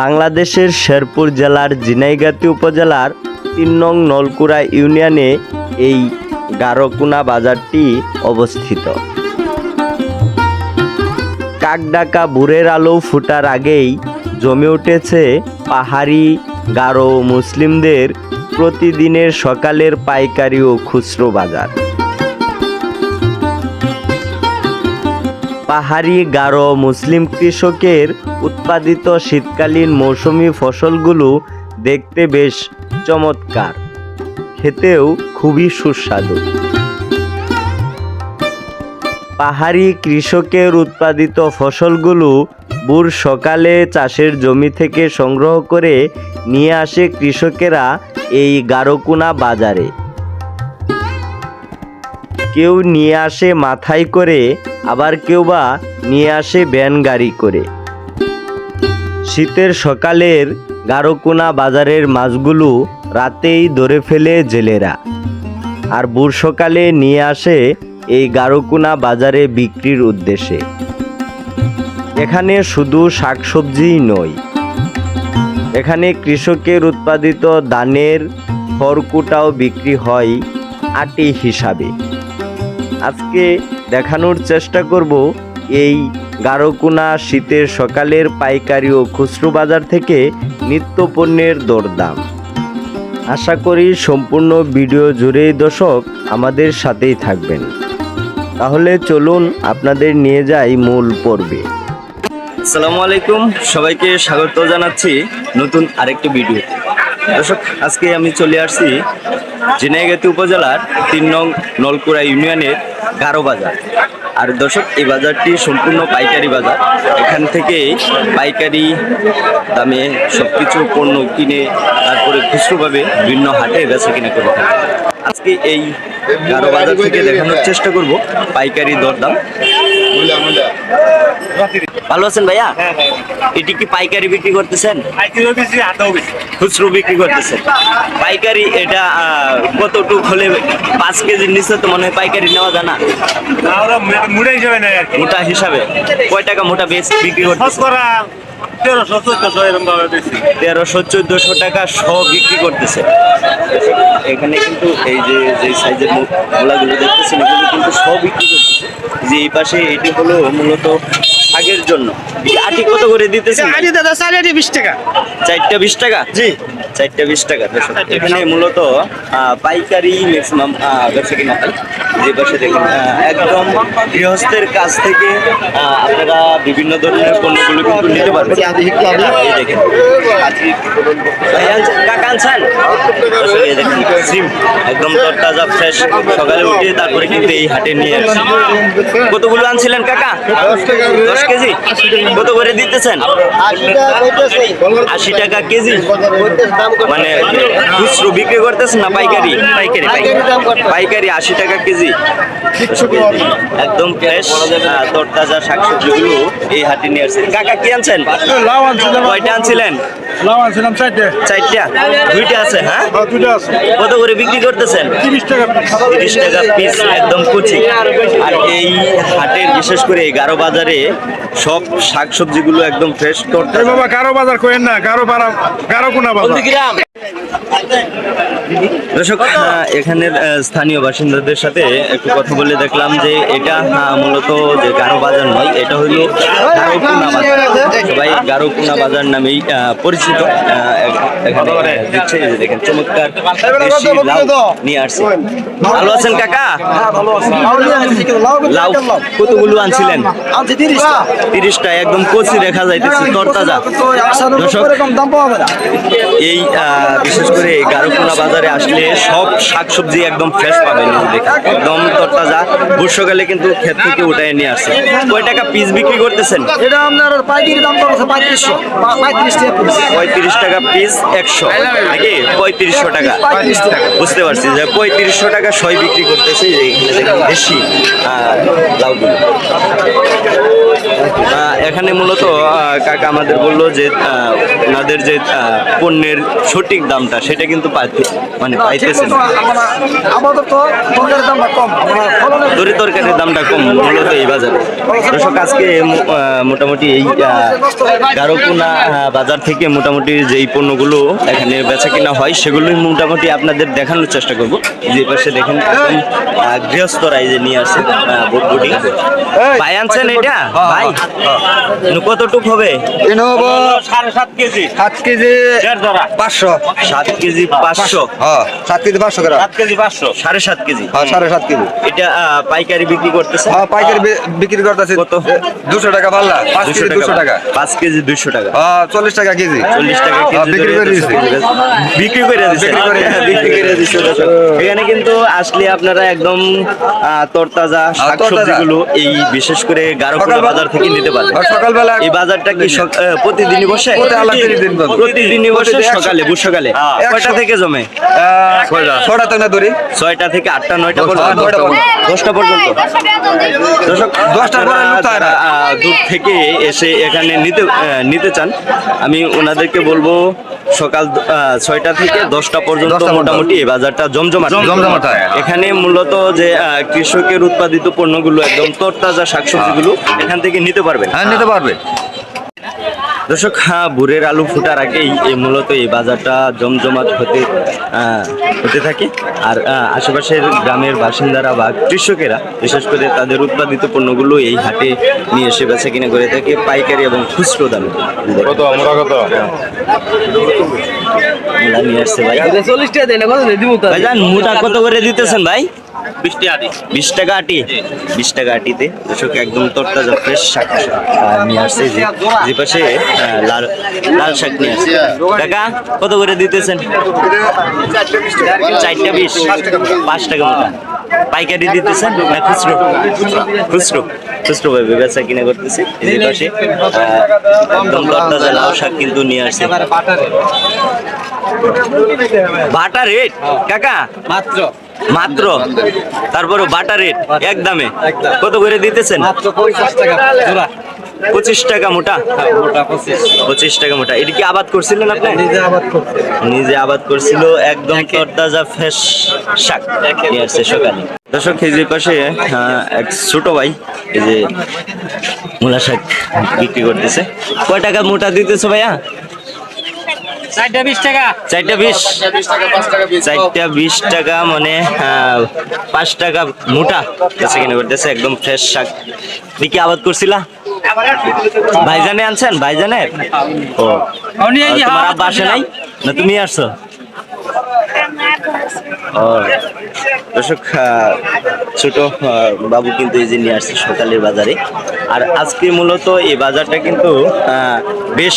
বাংলাদেশের শেরপুর জেলার জিনাইগাতি উপজেলার তিন নং নলকুড়া ইউনিয়নে এই গারকুনা বাজারটি অবস্থিত। কাকডাকা ভোরের আলো ফুটার আগেই জমে উঠেছে পাহাড়ি গারো মুসলিমদের প্রতিদিনের সকালের পাইকারি ও খুচরো বাজার। পাহাড়ি গারো মুসলিম কৃষকের উৎপাদিত শীতকালীন মৌসুমি ফসলগুলো দেখতে বেশ চমৎকার। খেতেও খুবই সুস্বাদু। পাহাড়ি কৃষকের উৎপাদিত ফসলগুলো বুর সকালে চাষের জমি থেকে সংগ্রহ করে নিয়ে আসে কৃষকেরা এই গারকুনা বাজারে। কেউ নিয়ে আসে মাথায় করে আবার কেউ বা নিয়ে আসে ভ্যান গাড়ি করে। শীতের সকালের গারকুনা বাজারের মাছগুলো রাতেই ধরে ফেলে জেলেরা। আর ভোর সকালে নিয়ে আসে এই গারকুনা বাজারে বিক্রির উদ্দেশ্যে। এখানে শুধু শাকসবজিই নয়, এখানে কৃষকের উৎপাদিত ধানের খড়কুটাও বিক্রি হয় আটি হিসাবে। আজকে দেখানোর চেষ্টা করব এই গারকুনা শীতের সকালের পাইকারি ও খুচরো বাজার থেকে নিত্য পণ্যের দরদাম। আশা করি সম্পূর্ণ ভিডিও জুড়েই দর্শক আমাদের সাথেই থাকবেন। তাহলে চলুন আপনাদের নিয়ে যাই মূল পর্বে। আসসালামু আলাইকুম, সবাইকে স্বাগত জানাচ্ছি নতুন আরেকটি ভিডিওতে। দর্শক, আজকে আমি চলে আসছি ঝিনাইগাতি উপজেলার তিন নং নলকুড়া ইউনিয়নের গারো বাজার। আর দর্শক, এই বাজারটি সম্পূর্ণ পাইকারি বাজার। এখান থেকে পাইকারি দামে সব কিছু পণ্য কিনে তারপরে খুচরোভাবে বিভিন্ন হাটে বেচা কিনে করে থাকে। আজকে এই গারো বাজার থেকে দেখানোর চেষ্টা করব পাইকারি দরদাম। ভালো আছেন ভাইয়া? এটি কি পাইকারি বিক্রি করতেছেন? খুচরো বিক্রি করতেছেন। পাইকারি এটা কতটুক হলে পাঁচ কেজির নিচে তো মনে হয় পাইকারি নেওয়া যায় না? মুড়ে হিসাবে আর মোটা হিসাবে। কয় টাকা মোটা বেশ বিক্রি করতেছে তেরোশো চোদ্দশো তেরোশো টাকা শ বিক্রি করতেছে এখানে কিন্তু এই যে যে সাইজের মোলাগুলো দেখতেছেন এগুলো কিন্তু শ বিক্রি করতেছে যে এই পাশে এটি হলো মূলত শাকের জন্য। আটি কত করে দিতেছে আটি দাদা সাড়ে আটি বিশ টাকা। চারটা বিশ টাকা? জি। চারটা বিশ টাকা। এখানে মূলত পাইকারি ম্যাক্সিমাম ব্যবসা কিনা যে পাশে দেখেন একদম গৃহস্থের কাছ থেকে আপনারা বিভিন্ন ধরনের পণ্যগুলো কিন্তু নিতে পারবেন। দেখেন সিম একদম তরতাজা ফ্রেশ। সকালে উঠে তারপরে কিন্তু এই হাটে নিয়ে আসছি কতগুলো আনছিলেন কাকা? দশ কেজি? কত করে দিতেছেন? আশি টাকা কেজি? মানে খুচরো বিক্রি করতেছেন না পাইকারি পাইকারি। পাইকারি আশি টাকা কেজি। একদম ফ্রেশ তরতাজা শাকসবজিগুলো এই হাটে নিয়ে আসছেন কাকা কি আনছেন? লাউ আনছিলাম। কয়টা আনছিলেন? লাউ আনছিলাম চারটে। চারটা? দুইটা আছে হ্যাঁ? আর দুটো আছে। কত করে বিক্রি করতেছেন? তিরিশ টাকা তিরিশ টাকা পিস একদম কুচি। আর এই হাটের বিশেষ করে এই গারো বাজারে সব শাকসবজিগুলো একদম ফ্রেশ তরতাজা বাবা কারও বাজার করেন না কারও বারা কারও কোনা বাজার দর্শক এখানের স্থানীয় বাসিন্দাদের সাথে একটু কথা বলে দেখলাম যে এটা আহ, মূলত যে গারো বাজার নয় এটা হইল গারোকুনা বাজার। সবাই গারোকুনা বাজার নামেই পরিচিত এখানে দিচ্ছে দেখেন চমৎকার নিয়ে আসছে। ভালো আছেন কাকা? লাউ কতগুলো আনছিলেন? তিরিশটা একদম কচি দেখা যাইতেছে তরতাজা। এই বিশেষ করে এই গারুকুনা বাজারে আসলে সব শাকসবজি একদম ফ্রেশ পাবেন দেখেন। একদম তরতাজা। গ্রীষ্মকালে কিন্তু ক্ষেত থেকে উঠায় নিয়ে আসে। কয় টাকা পিস বিক্রি করতেছেন? এটা আপনার পাইকারি দাম কত পঁয়ত্রিশশো। পঁয়ত্রিশ টাকা পিস। পঁয়ত্রিশ টাকা পিস একশো। নাকি? পঁয়ত্রিশশো টাকা। বুঝতে পারছি যে পঁয়ত্রিশশো টাকা ছয় বিক্রি করতেছে দেশি লাউগুলো। এখানে মূলত কাকা আমাদের বলল যে ওনাদের যে পণ্যের সঠিক দামটা সেটা কিন্তু পাইতে মানে পাইতেছে না। আমাদের তো তরকারির দামটা কম। তরি তরকারির দামটা কম মূলত এই বাজারে। দর্শক আজকে মোটামুটি এই গারকুনা বাজার থেকে মোটামুটি যেই পণ্যগুলো এখানে বেচা কিনা হয় সেগুলোই মোটামুটি আপনাদের দেখানোর চেষ্টা করব। যে পাশে দেখেন গৃহস্থরা এই যে নিয়ে আসছে বুটবুটি ভাই আনছেন এটা? ভাই এনো কতটুক হবে? সাড়ে সাত কেজি। সাত কেজি পাঁচশো। সাত কেজি পাঁচশো? হ্যাঁ সাত কেজি পাঁচশো গ্রাম সাত কেজি পাঁচশো? সাড়ে সাত কেজি। হ্যাঁ সাড়ে সাত কেজি। এটা পাইকারি বিক্রি করতেছে? হ্যাঁ পাইকারি বিক্রি করতেছি। কত? দুশো টাকা পাল্লা। পাঁচ কেজি দুশো টাকা। পাঁচ কেজি দুশো টাকা। হ্যাঁ চল্লিশ টাকা কেজি। চল্লিশ টাকা হ্যাঁ, কেজি বিক্রি করে দিয়েছি বিক্রি করে দিচ্ছে। বিক্রি করে দিয়েছি। বিক্রি করে দিচ্ছে। এখানে কিন্তু আসলে আপনারা একদম তরতাজা তরতাজা। শাকসবজিগুলো এই বিশেষ করে গারকুলা সকালবেলা- বাজার থেকে পারবেন সকালবেলা এই বাজারটা কি প্রতিদিনই বসে। প্রতিদিনই বসে সকালে সকালে? হ্যাঁ। কয়টা থেকে জমে? ছটা ধরি ছয়টা থেকে আটটা নয়টা পর্যন্ত। দশটা পর্যন্ত। দশটার পরে দূর থেকে এসে এখানে নিতে নিতে চান। আমি ওনাদেরকে বলব সকাল ছয়টা থেকে দশটা পর্যন্ত মোটামুটি এই বাজারটা জমজমাট। জমজমাট। এখানে মূলত যে কৃষকের উৎপাদিত পণ্যগুলো একদম তরতাজা শাকসবজিগুলো এখান থেকে নিতে পারবেন। হ্যাঁ নিতে পারবে। দর্শক হ্যাঁ বুড়ের আলু ফুটার আগেই এই মূলত এই বাজারটা জমজমাট হতে আহ, হতে থাকে। আর আশেপাশের গ্রামের বাসিন্দারা বা কৃষকেরা বিশেষ করে তাদের উৎপাদিত পণ্যগুলো এই হাটে নিয়ে এসে বেছে কিনে করে থাকে পাইকারি এবং খুচরো দামে। কত? আমরা কত? মূলা নিয়ে আসছে ভাই। চল্লিশ টাকা দেয় না কত দিব ভাইজান মুটা কত করে দিতেছেন ভাই? বিশ টাকা আটি। বিশ টাকা আটিতে। দর্শক একদম তরতাজা ফ্রেশ শাক। নিয়ে আসছে যে যে পাশে লাল লাল শাক নিয়ে আসছে। টাকা কত করে দিতেছেন? চারটা বিশ। পাঁচ টাকা পাইকারি দিতেছেন না খুচরো? খুচরো। খুচরো ভাবে বেচা কিনা করতেছে এদের পাশে। একদম লাউ শাক কিন্তু নিয়ে আসছে। বাটা রেট। কাকা? মাত্র। মাত্র? তারপরে বাটা রেট? এক দামে। কত করে দিতেছেন? মাত্র পঞ্চাশ টাকা। জোড়া। পঁচিশ টাকা মোটা? মোটা পঁচিশ। টাকা মোটা। এটা কি আবাদ করছিলেন আপনি? নিজে আবাদ করছে। নিজে আবাদ করছিল একদম তরতাজা ফ্রেশ শাক নিয়ে আসছে সকালে। দর্শক যে পাশে এক ছোট ভাই এই যে মূলা শাক বিক্রি করতেছে। কয় টাকা মোটা দিতেছে ভাইয়া? চারটা বিশ টাকা। চারটা বিশ? চারটা বিশ টাকা মানে পাঁচ টাকা মোটা করতেছে একদম ফ্রেশ শাক। কি আবাদ করছিলা? ভাইজানে আনছেন? ভাইজানের? ও। তোমার আব্বা আসে নাই? না তুমি আসছো? দর্শক ছোট বাবু কিন্তু এই যে নিয়ে আসছে সকালের বাজারে। আর আজকে মূলত এই বাজারটা কিন্তু আহ, বেশ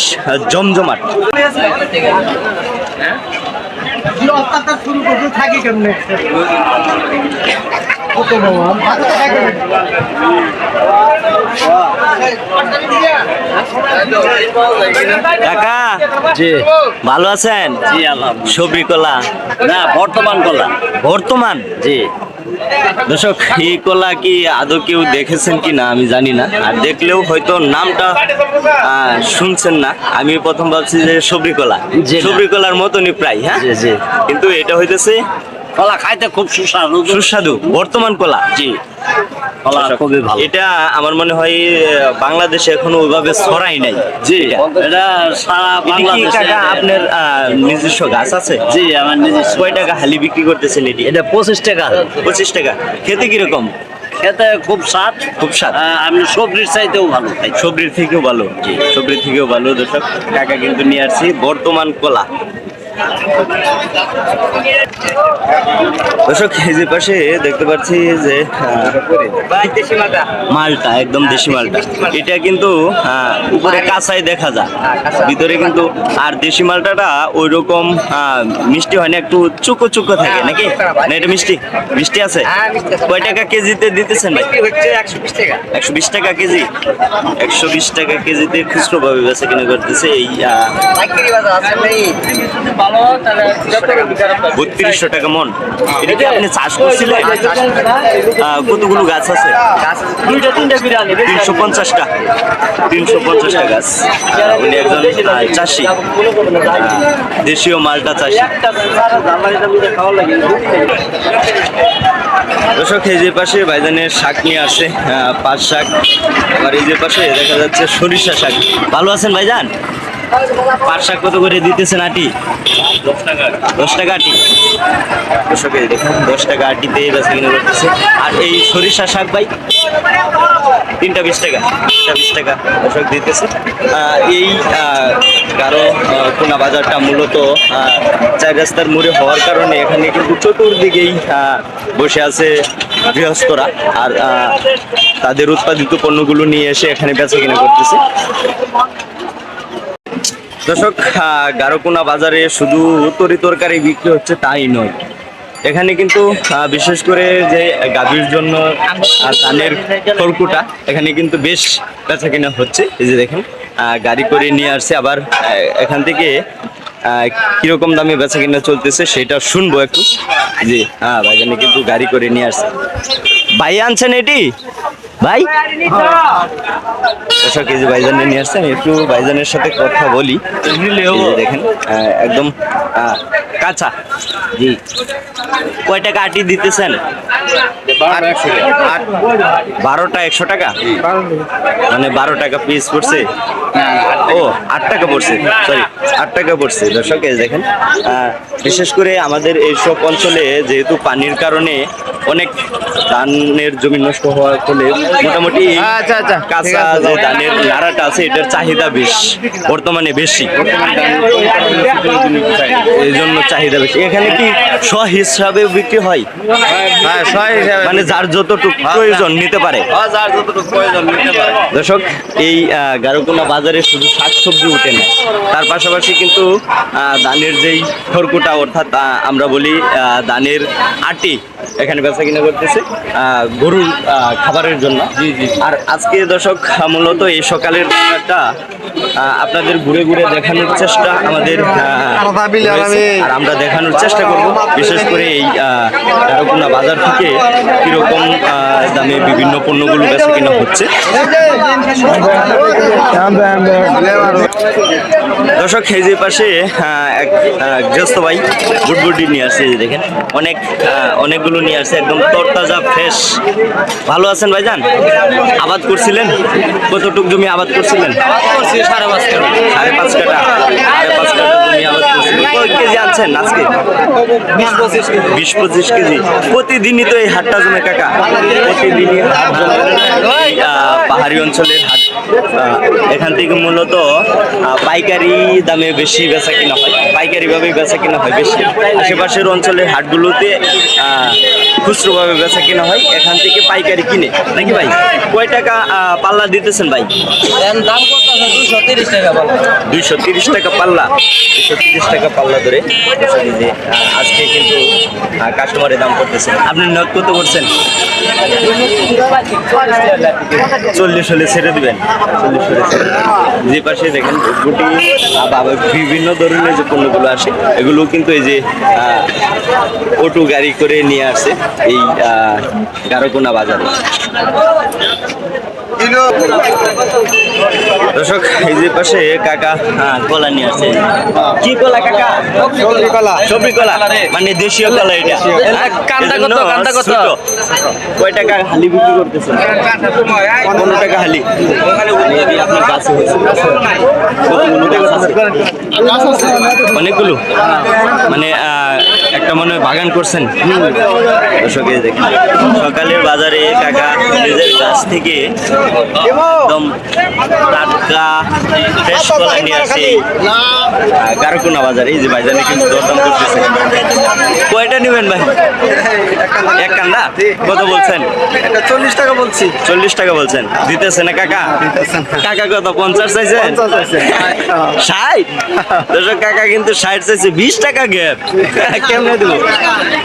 আহ, অত্যাচার শুরু করতে থাকি কেমনে? কাকা জি। ভালো আছেন? জি আলহাম সবরি কলা না বর্তমান কলা। বর্তমান? জি। দর্শক এই কলা কি আদৌ কেউ দেখেছেন কি না আমি জানি না। আর দেখলেও হয়তো নামটা আহ, শুনছেন না। আমি প্রথম ভাবছি যে সবরি কলা। সবরি কলার মতনই প্রায় হ্যাঁ। কিন্তু এটা হইতেছে কলা খাইতে খুব সুস্বাদু। সুস্বাদু বর্তমান কলা। জি। খুবই ভালো। এটা আমার মনে হয় বাংলাদেশে এখনও ওইভাবে ছড়াই নাই। জি এটা। সারা বাংলাদেশে আপনার নিজস্ব গাছ আছে? জি আমার নিজস্ব। কয় টাকা হালি বিক্রি করতেছেন এটি? এটা পঁচিশ টাকা পঁচিশ টাকা। খেতে কীরকম? খেতে খুব স্বাদ। খুব স্বাদ। আমি সবজির চাইতেও ভালো খাই। সবরির থেকেও ভালো? সবরির থেকেও ভালো দর্শক। টাকা কিন্তু নিয়ে আসছি বর্তমান কলা। দর্শক এই যে পাশে দেখতে পাচ্ছি যে মালটা একদম দেশি মালটা। এটা কিন্তু উপরে কাঁচাই দেখা যায়। ভিতরে কিন্তু আর দেশি মালটাটা ওই রকম মিষ্টি হয় না একটু চুকো চুকো থাকে নাকি? না এটা মিষ্টি? মিষ্টি আছে? কয় টাকা কেজিতে দিতেছেন ভাই? একশো বিশ টাকা। কেজি? একশো বিশ টাকা কেজিতে খুচরো ভাবে বেচা কিনা করতেছে এই বত্রিশশো টাকা মন। এটা কি আপনি চাষ করছিলেন? কতগুলো গাছ আছে? দুইটা তিনটা বিরিয়ানি তিনশো পঞ্চাশটা। তিনশো পঞ্চাশটা গাছ। উনি একজন চাষি। দেশীয় মালটা চাষি। দর্শক এই যে পাশে ভাইজানের শাক নিয়ে আসে পাট শাক। আর এই যে পাশে দেখা যাচ্ছে সরিষা শাক। ভালো আছেন ভাইজান পাট কত করে দিতেছেন আটি? দশ টাকা আটি। দর্শক দেখুন, দশ টাকা আটিতে বেচা করতেছে। আর এই সরিষা শাক ভাই, তিনটা বিশ টাকা, তিনটা বিশ টাকা দর্শক দিতেছে। এই গারো কোনা বাজারটা মূলত চার রাস্তার মোড়ে হওয়ার কারণে এখানে কিন্তু চতুর্দিকেই বসে আছে গৃহস্থরা। আর তাদের উৎপাদিত পণ্যগুলো নিয়ে এসে এখানে বেচা কিনা করতেছে। দর্শক গারোকোনা বাজারে শুধু তরি তরকারি বিক্রি হচ্ছে তাই নয়। এখানে কিন্তু বিশেষ করে যে গাভীর জন্য ধানের খড়কুটা এখানে কিন্তু বেশ বেচা কিনা হচ্ছে। এই যে দেখেন গাড়ি করে নিয়ে আসছে। আবার এখান থেকে কীরকম দামে বেচা কিনা চলতেছে সেটা শুনব একটু। জি হ্যাঁ ভাইজানি কিন্তু গাড়ি করে নিয়ে আসছে। ভাই আনছেন এটি? ভাই? দর্শক এই যে ভাইজানে নিয়ে আসছেন একটু ভাইজানের সাথে কথা বলি। দেখেন একদম কাঁচা। জি। কয় টাকা আটি দিতেছেন? বারোটা একশো টাকা। মানে বারো টাকা পিস পড়ছে? ও আট টাকা পড়ছে। সরি আট টাকা পড়ছে। দর্শক এই দেখেন বিশেষ করে আমাদের এইসব অঞ্চলে যেহেতু পানির কারণে অনেক ধানের জমি নষ্ট হওয়ার ফলে মোটামুটি আচ্ছা আচ্ছা। কাঁচা যে ধানের নাড়াটা আছে এটার চাহিদা বেশ বর্তমানে বেশি। এই জন্য চাহিদা বেশি। এখানে কি স হিসাবে বিক্রি হয়? হ্যাঁ মানে যার যতটুকু প্রয়োজন নিতে পারে। হ্যাঁ, যার যতটুকু প্রয়োজন নিতে পারে। দর্শক এই গারোকোনা বাজারে শুধু শাকসবজি উঠে না তার পাশাপাশি কিন্তু ধানের যেই খড়কুটা অর্থাৎ আমরা বলি ধানের আটি এখানে বেচা কিনা করতেছে গরুর খাবারের জন্য। জি জি আর আজকে দর্শক মূলত এই সকালের একটা আপনাদের ঘুরে ঘুরে দেখানোর চেষ্টা আমাদের আর আমরা দেখানোর চেষ্টা করব বিশেষ করে এই আহ, গারোকোনা বাজার থেকে কীরকম দামে বিভিন্ন পণ্যগুলো বেচা কিনা হচ্ছে। দর্শক এই যে পাশে এক গৃহস্থ ভাই বুটবুটি নিয়ে আসছে দেখেন। অনেক আহ, অনেকগুলো নিয়ে আসছে একদম তরতাজা ফ্রেশ ভালো আছেন ভাইজান? আবাদ করছিলেন? কতটুক জমি আবাদ করছিলেন? সাড়ে পাঁচ কাটা সাড়ে পাঁচ কাটা সাড়ে পাঁচ কাটা জমি আবাদ করছিলেন। কয় কেজি আনছেন আজকে? বিশ পঁচিশ কেজি। প্রতিদিনই তো এই হাটটা জমে কাকা। প্রতিদিনই হাট জমে। পাহাড়ি অঞ্চলের হাট। এখান থেকে মূলত পাইকারি দামে বেশি বেচা কিনা হয়। পাইকারি ভাবে বেচা কিনা হয় বেশি। আশেপাশের অঞ্চলের হাটগুলোতে খুচরোভাবে বেচা কিনা হয় এখান থেকে পাইকারি কিনে। নাকি ভাই? কয় টাকা পাল্লা দিতেছেন ভাই? দাম কত দুশো তিরিশ টাকা বলো দুইশো তিরিশ টাকা পাল্লা। দুইশো তিরিশ টাকা পাল্লা ধরে। আজকে কিন্তু কাস্টমারের দাম করতেছে আপনি নোট কত করছেন? চল্লিশ হলে ছেড়ে দিবেন। যে পাশে দেখেন গুটি বিভিন্ন ধরনের যে পণ্যগুলো আসে, এগুলো কিন্তু এই যে অটো গাড়ি করে নিয়ে আসে এই গারোকোনা বাজারে। দর্শক এই যে পাশে কাকা হ্যাঁ কলা নিয়ে আসছে। কি কলা কাকা? সবজি কলা সবজি কলা মানে দেশীয় কলা। এটা হ্যাঁ, কান্দা কত, কান্দা কত? কয় টাকা হালি বিক্রি করতেছেন পনেরো টাকা হালি। আপনার গাছে? অনেকগুলো। মানে আহ, একটা মনে হয় বাগান করছেন। দর্শক এই দেখেন। সকালের বাজারে কাকা নিজের গাছ থেকে একদম টাটকা ফ্রেশ কলা নিয়ে আসে। গারকুনা বাজারে এই যে ভাইজানে কিন্তু দরদাম করতেছে। কয়টা নেবেন ভাই? এক কান্দা? কত বলছেন? এটা চল্লিশ টাকা বলছি। চল্লিশ টাকা বলছেন। দিতেছে না কাকা কাকা কত? পঞ্চাশ চাইছেন? ষাট? দর্শক কাকা কিন্তু ষাট চাইছে। বিশ টাকা গ্যাপ। কেমনে দেবো?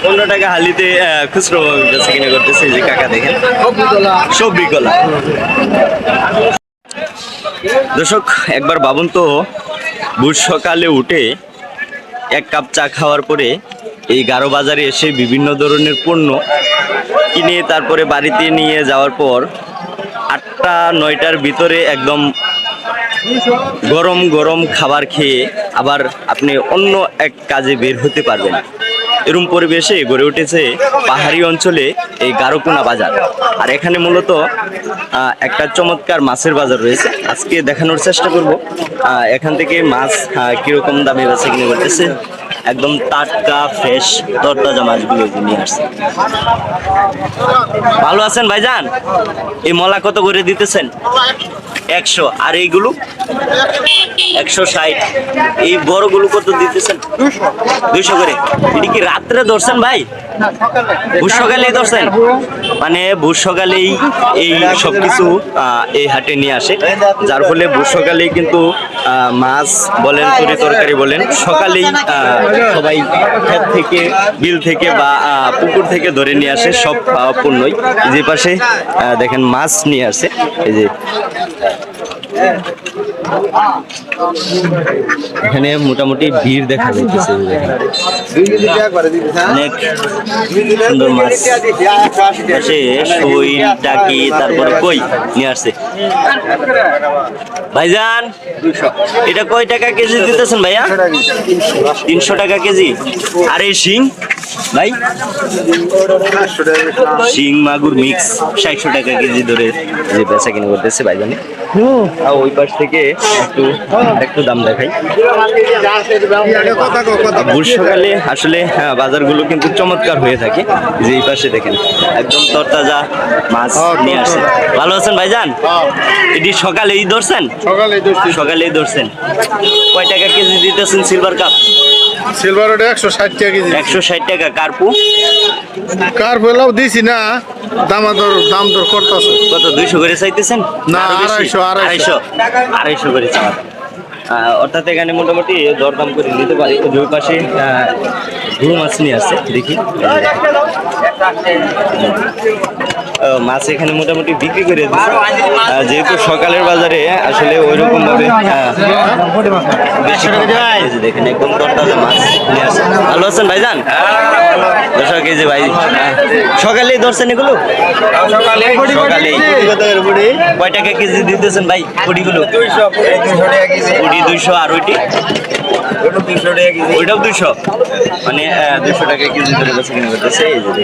পনেরো টাকা হালিতে খুচরো কিনে করতেছে। যে কাকা দেখেন। সবজি কলা। দর্শক, একবার ভাবুন তো, বুধ সকালে উঠে এক কাপ চা খাওয়ার পরে এই গারো বাজারে এসে বিভিন্ন ধরনের পণ্য কিনে তারপরে বাড়িতে নিয়ে যাওয়ার পর আটটা, নয়টার ভিতরে একদম গরম গরম খাবার খেয়ে আবার আপনি অন্য এক কাজে বের হতে পারবেন। এরম পরিবেশে গড়ে উঠেছে পাহাড়ি অঞ্চলে এই গারোকোনা বাজার। আর এখানে মূলত একটা চমৎকার মাছের বাজার রয়েছে। আজকে দেখানোর চেষ্টা করব এখান থেকে মাছ কীরকম দামে বেচা কিনে করতেছে। একদম টাটকা, ফ্রেশ তরতাজা মাছগুলো নিয়ে আসছে। ভালো আছেন ভাইজান? এই মলা কত করে দিতেছেন? একশো, আর এইগুলো একশো ষাট। এই বড়গুলো কত দিতেছেন? দুইশো। করে। এটি কি রাত্রে ধরছেন ভাই? ভোর ধরছেন? মানে ভোর এই সব কিছু এই হাটে নিয়ে আসে। যার ফলে ভোর কিন্তু মাছ বলেন, তরি তরকারি বলেন, সকালেই সবাই ক্ষেত থেকে, বিল থেকে বা পুকুর থেকে ধরে নিয়ে আসে, সব পণ্যই যে পাশে দেখেন মাছ নিয়ে আসে। এই যে এখানে মোটামুটি ভিড় দেখা যাচ্ছে অনেক সুন্দর মাছ সই, টাকি, তারপরে কই নিয়ে আসছে। ভাইজান, এটা কয় টাকা কেজি দিতেছেন ভাইয়া? তিনশো টাকা কেজি। আর এই শিং? ভাই? শিং, মাগুর মিক্স, ষাটশো টাকা কেজি ধরে যে বেচা কিনে করতেছে ভাইজানে। আর ওই পাশ থেকে একটু একটু দাম দেখাই। ভোর সকালে আসলে হ্যাঁ, বাজারগুলো কিন্তু চমৎকার হয়ে থাকে যে এই পাশে দেখেন একদম তরতাজা মাছ নিয়ে আসে। ভালো আছেন ভাইজান? এটি সকালেই ধরছেন? সকালে সকালেই ধরছেন। কয় টাকা কেজি দিতেছেন সিলভার কাপ সিলভার ওটা একশো ষাট টাকা কেজি। একশো ষাট টাকা কার্পু কার পেলাও দিছি না দাম দর দাম দর করতেছে। কত দুইশো করে চাইতেছেন? না, আড়াইশো, আড়াইশো। আড়াইশো করে চাওয়া অর্থাৎ এখানে মোটামুটি দরদাম করে নিতে পারি। দুই পাশে ঘুরু মাছ নিয়ে আসছে দেখি। মাছ এখানে মোটামুটি বিক্রি করে দিচ্ছে। যেহেতু সকালের বাজারে আসলে ওই রকম ভাবে দেখেন একদম তরতাজা মাছ নিয়ে ভালো আছেন ভাইজান? কেজি ভাই সকালেই ধরছেন এগুলো? সকালেই। কয় টাকা কেজি দিতেছেন ভাই দুইশো আর ওইটি? ওইটাও দুইশো? মানে দুইশো টাকা কেজি ধরে বেছে কিনে করতেছে। এই যে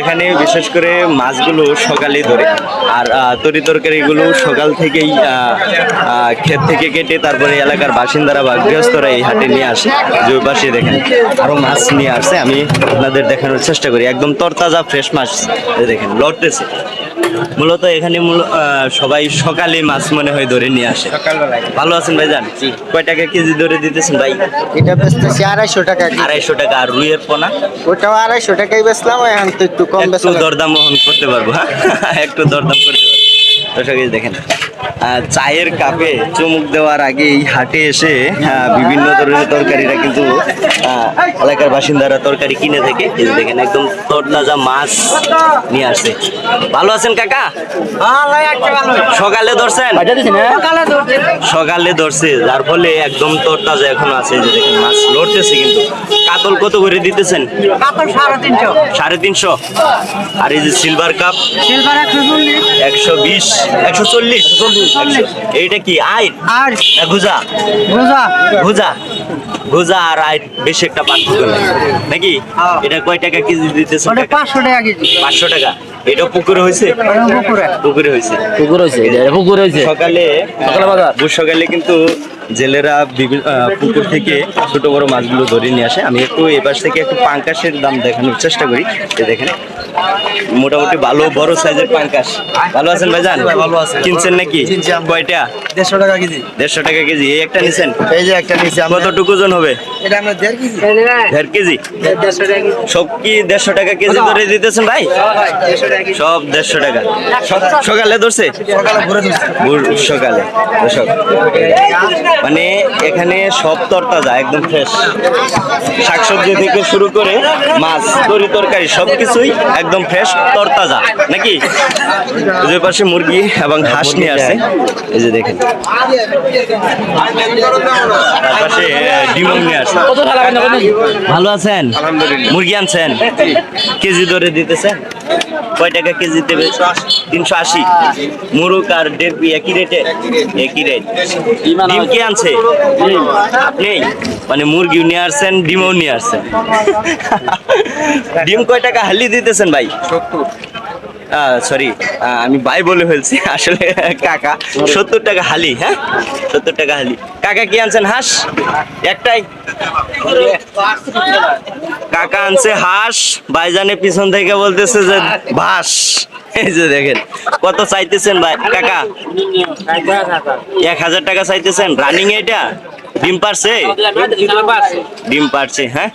এখানে বিশেষ করে মাছগুলো সকালেই ধরে। আর তরি তরকারিগুলো সকাল থেকেই ক্ষেত থেকে কেটে তারপরে এলাকার বাসিন্দারা বা গৃহস্থরা এই হাটে নিয়ে আসে। যে ওই পাশে দেখেন আরও মাছ নিয়ে আসছে। আমি আপনাদের দেখানোর চেষ্টা করি। একদম তরতাজা ফ্রেশ মাছ। দেখেন লড়তেছে মূলত এখানে মূল- সবাই সকালে মাছ মনে হয় ধরে নিয়ে আসে। ভালো আছেন ভাই জান কয় টাকা কেজি ধরে দিতেছেন ভাই? এটা বেচতেছি আড়াইশো টাকা আড়াইশো টাকা। আর রুইয়ের পোনা? ওটাও আড়াইশো টাকাই বেচলাম এখন তো একটু কম বেচলাম দরদাম করতে পারব হ্যাঁ? একটু দরদাম করতে পারব। দর্শক দেখেন। চায়ের কাপে চুমুক দেওয়ার আগে এই হাটে এসে বিভিন্ন ধরনের তরকারিরা কিন্তু এলাকার বাসিন্দারা তরকারি কিনে থেকে। এই দেখেন একদম তরতাজা মাছ নিয়ে আসছে। ভালো আছেন কাকা? সকালে ধরছেন? সকালে ধরছে। যার ফলে একদম তরতাজা এখন আছে। যে দেখেন মাছ লড়তেছে কিন্তু। কাতল কত করে দিতেছেন? সাড়ে তিনশো। আর এই যে সিলভার কাপ একশো বিশ একশো চল্লিশ। এইটা কি আয় আর না গুজা? রোজা ভুজা ভুজা আর আয় বেশি একটা পার্থক্য নাই। নাকি? এটা কয় টাকা কেজি দিতেছে? ওটা পাঁচশো টাকা কেজি। পাঁচশো টাকা। এটা পুকুরে হয়েছে পুকুরে। পুকুরে হয়েছে পুকুর হয়েছে পুকুর হয়েছে সকালে সকালে বাজার। ভোর সকালে কিন্তু জেলেরা বিভিন্ন পুকুর থেকে ছোট বড় মাছগুলো ধরে নিয়ে আসে। আমি একটু এপাশ থেকে একটু পাঙ্কাশের দাম দেখানোর চেষ্টা করি। দেখেন। মোটামুটি ভালো বড় সাইজের পাঙ্কাশ। ভালো আছেন ভাইজান? ভালো আছি। কিনছেন নাকি? কয়টা? দেড়শো টাকা কেজি। দেড়শো টাকা কেজি। এই একটা নিছেন? এই যে একটা আমরা। কতটুকু ওজন হবে? এটা আমরা দেড় কেজি। দেড় কেজি? সব কি দেড়শো টাকা কেজি ধরে দিতেছেন ভাই? সব দেড়শো টাকা। সকালে ধরছে? সকালে মানে এখানে সব তরতাজা একদম ফ্রেশ শাকসবজি থেকে শুরু করে মাছ তরি তরকারি সব কিছুই একদম একদম ফ্রেশ তরতাজা নাকি? যে পাশে মুরগি এবং হাঁস নিয়ে আসছে এই যে দেখেন। তার পাশে ডিম নিয়ে আসছে কত টাকা কেন ভালো আছেন? মুরগি আনছেন? কেজি ধরে দিতেছেন? কয় টাকা কেজি দেবে? তিনশো আশি। মুরুক আর ডেপি একই রেটে একই রেট ডিম কে আনছে? আপনি? মানে মুরগিও নিয়ে আসছেন ডিমও নিয়ে আসছেন। ডিম কয় টাকা হালি দিতেছেন ভাই? সরি আমি ভাই বলে ফেলছি, আসলে কাকা, সত্তর টাকা হালি হ্যাঁ? সত্তর টাকা হালি। কাকা, কি আনছেন? হাঁস? একটাই? কাকা আনছে হাঁস, ভাইজানের পিছন থেকে বলতেছে যে ভাস। এই যে দেখেন, কত চাইতেছেন ভাই? কাকা, এক হাজার টাকা চাইতেছেন? রানিং এটা? ডিম পারছে? ডিম পারছে হ্যাঁ।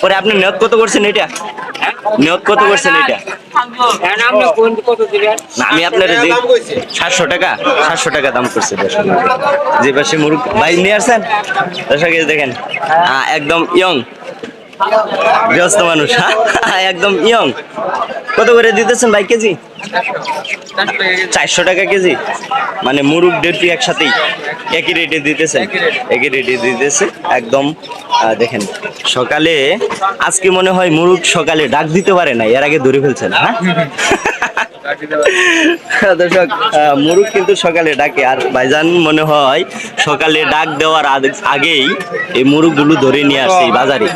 পরে আপনি নিয়োগ কত করছেন এটা? নিয়োগ কত করছেন এটা? আমি আপনার সাতশো টাকা সাতশো টাকা দাম করছে যে পাশে মুরগ ভাই নিয়ে আসছেন দর্শক দেখেন। আহ, একদম ইয়ং গৃহস্থ মানুষ হ্যাঁ একদম ইয়ং কত করে দিতেছেন ভাই কেজি? চারশো টাকা কেজি। মানে মুরগ দেড়টি একসাথেই একই রেটে দিতেছে একই রেটে দিতেছে, একদম দেখেন, সকালে, আজকে মনে হয় মুরগ সকালে ডাক দিতে পারে না এর আগে ধরে ফেলছেন হ্যাঁ? দর্শক মুরুখ কিন্তু সকালে ডাকে। আর ভাইজান মনে হয় সকালে ডাক দেওয়ার আগেই এই মুরুখগুলো ধরে নিয়ে আসছে বাজারে।